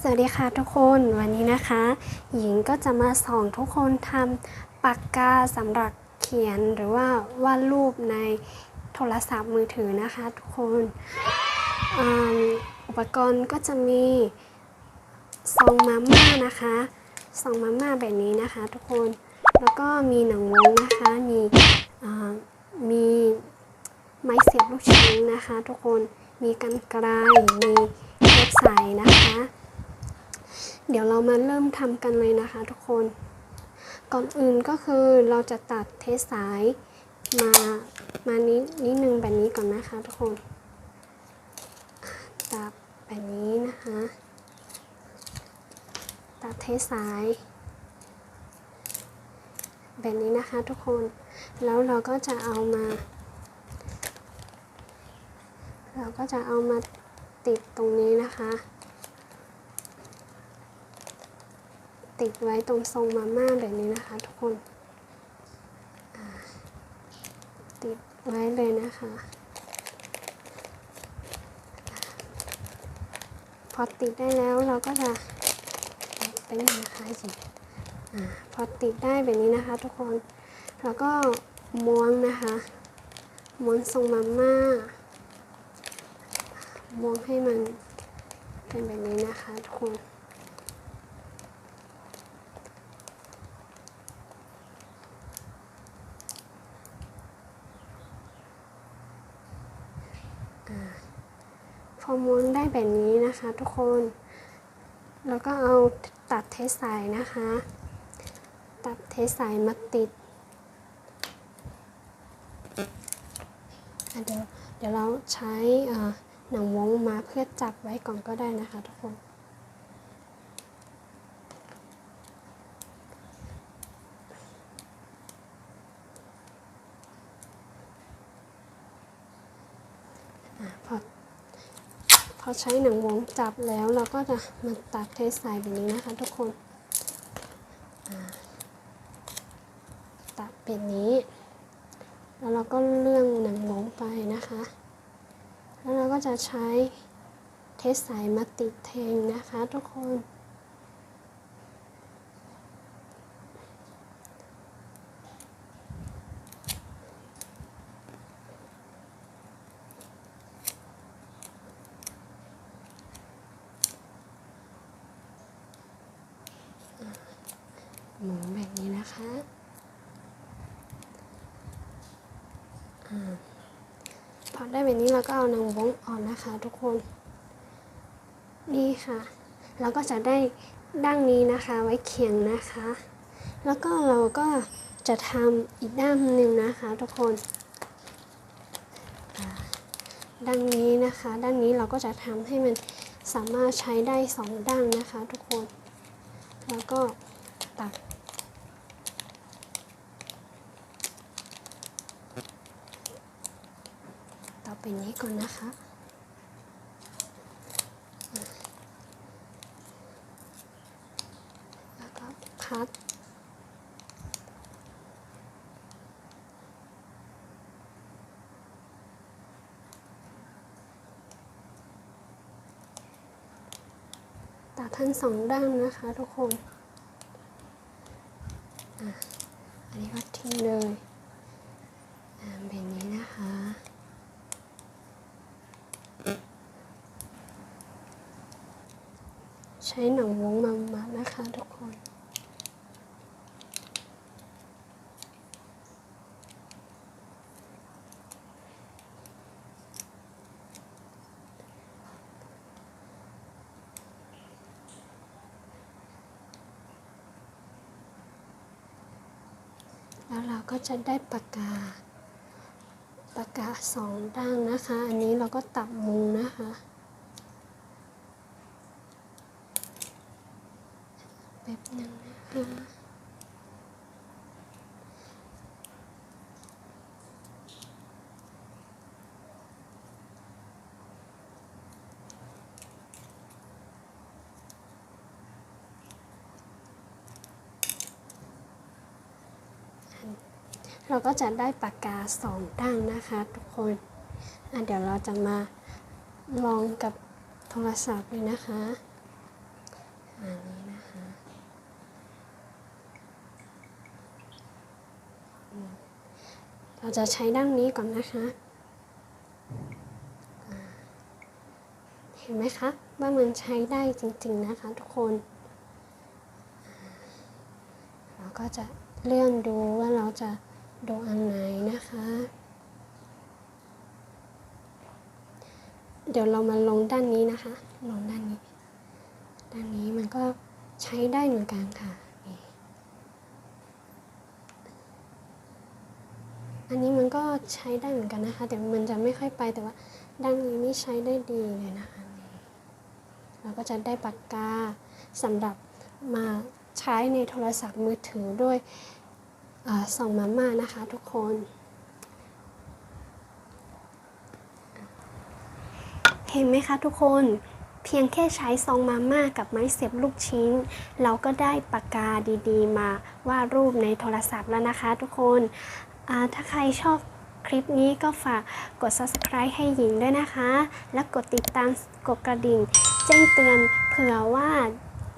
สวัสดีค่ะทุกคนวันนี้นะคะ หญิงก็จะมาสอนทุกคนทำปากกาสำหรับเขียนหรือว่าวาดรูปในโทรศัพท์มือถือนะคะทุกคนออุปกรณ์ก็จะมีซองมาม่านะคะซองมาม่าแบบนี้นะคะ ทุกคนแล้วก็มีหนังวงนะคะมีมีไม้เสียบลูกชิ้นนะคะ ทุกคนมีกันไกลมีเล็บใสนะคะ เดี๋ยวเรามาเริ่มทำกันเลยนะคะทุกคน ก่อนอื่นก็คือเราจะตัดเทสสายมามานิดนิดนึงแบบนี้ก่อนนะคะทุกคนตัดแบบนี้นะคะ ตัดเทสสายแบบนี้นะคะทุกคน แล้วเราก็จะเอามา เราก็จะเอามาติดตรงนี้นะคะ ติดไว้ตรงทรงมาม่าแบบนี้นะคะ ทุกคนติดไว้เลยนะคะ พอติดได้แล้วเราก็จะเป็นนะคะสิอพอติดได้แบบนี้นะคะ ทุกคนเราก็ม้วนนะคะม้วนทรงมาม่าม้วนให้มันเป็นแบบนี้นะคะ ทุกคน พอม้วนได้แบบนี้นะคะทุกคน แล้วก็เอาตัดเทสสายนะคะ ตัดเทสสายมาติดเดี๋ยวเดี๋ยวเราใช้หนังวงมาเพื่อจับไว้ก่อนก็ได้นะคะทุกคนพอ พอใช้หนังวงจับแล้วเราก็จะมาตัดเทสสายแบบนี้นะคะทุกคนตัดเป็นี้ แล้วเราก็เลื่องหนังวงไปนะคะ แล้วเราก็จะใช้เทสสายมาติดแทงนะคะทุกคน หมุนแบบนี้นะคะพอได้แบบนี้เราก็เอานางวงออกนะคะ ทุกคน นี่ค่ะ เราก็จะได้ด้านนี้นะคะไว้เขียงนะคะ แล้วก็เราก็จะทำอีกด้านหนึ่งนะคะ ทุกคนด้านนี้นะคะ ด้านนี้เราก็จะทำให้มันสามารถใช้ได้สองด้านนะคะ ทุกคน แล้วก็ ตัดต่อไปนี้ก่อนนะคะแล้วก็พัดตัดทั้งสองด้านนะคะทุกคน อันนี้ก็ทิ้งเลยแบบนี้นะคะ ใช้หนังวงมามัดนะคะทุกคน แล้วเราก็จะได้ปากกา ปากกาสองด้านนะคะ อันนี้เราก็ตัดมุมนะคะ แป๊บหนึงนะคะ เราก็จะได้ปากกาสองด้านนะคะทุกคนเดี๋ยวเราจะมาลองกับโทรศัพท์เลยนะคะอันนี้นะคะเราจะใช้ด้านนี้ก่อนนะคะเห็นไหมคะว่ามันใช้ได้จริง ๆนะคะทุกคน เราก็จะเลื่อนดูว่าเราจะ ดูอันไหนนะคะ เดี๋ยวเรามาลงด้านนี้นะคะ ลงด้านนี้ ด้านนี้มันก็ใช้ได้เหมือนกันค่ะ อันนี้มันก็ใช้ได้เหมือนกันนะคะ แต่มันจะไม่ค่อยไปแต่ว่า ด้านนี้นี่ใช้ได้ดีเลยนะคะเราก็จะได้ปากกาสำหรับมาใช้ในโทรศัพท์มือถือด้วย ส่องมาม่านะคะทุกคน เห็นไหมคะทุกคนเพียงแค่ใช้ซองมาม่ากับไม้เสียบลูกชิ้น เราก็ได้ปากกาดีๆ มาวาดรูปในโทรศัพท์แล้วนะคะทุกคนอ่าถ้าใครชอบคลิปนี้ก็ฝากกด subscribe ให้หญิงด้วยนะคะ และกดติดตามกดกระดิ่ง แจ้งเตือนเผื่อว่า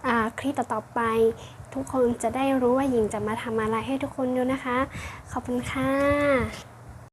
อ่าคลิปต่อๆไป ทุกคนจะได้รู้ว่าหญิงจะมาทำอะไรให้ทุกคนดูนะคะ ขอบคุณค่ะ